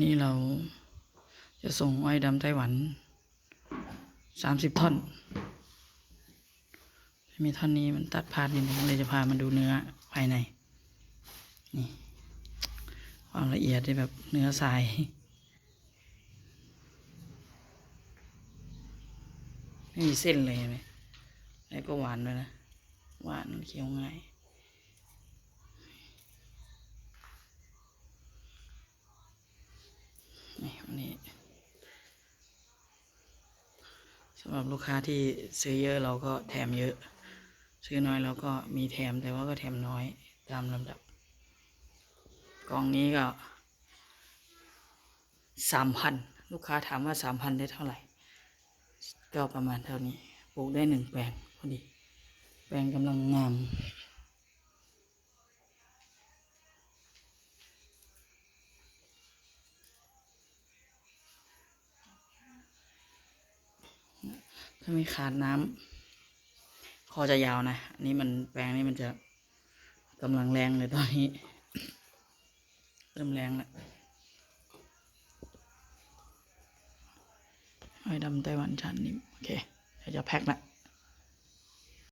นี่เราจะส่งอ้อยดำไต้หวันสามสิบท่อน มีท่อนนี้มันตัดพาดนิดนึงเลยจะพามาดูเนื้อภายใน นี่ ความละเอียดที่แบบเนื้อทรายไม่มีเส้นเลยไหมแล้วก็หวานด้วยนะ หวานเคี้ยวง่าย นี่สำหรับลูกค้าที่ซื้อเยอะเราก็แถมเยอะ ซื้อน้อยเราก็มีแถมแต่ว่าก็แถมน้อยตามลำดับ กล่องนี้ก็สามพันลูกค้าถามว่าสามพันได้เท่าไหร่ ก็ประมาณเท่านี้ปลูกได้หนึ่งแปลงพอดี แปลงกำลังงาม ถ้าไม่ขาดน้ำคอจะยาวนะอันนี้มันแปลงนี่มันจะกำลังแรงเลยตอนนี้ เริ่มแรงแล้วไอ้ดำไต้หวันชันนี่โอเคเดี๋ยวจะแพ็คละ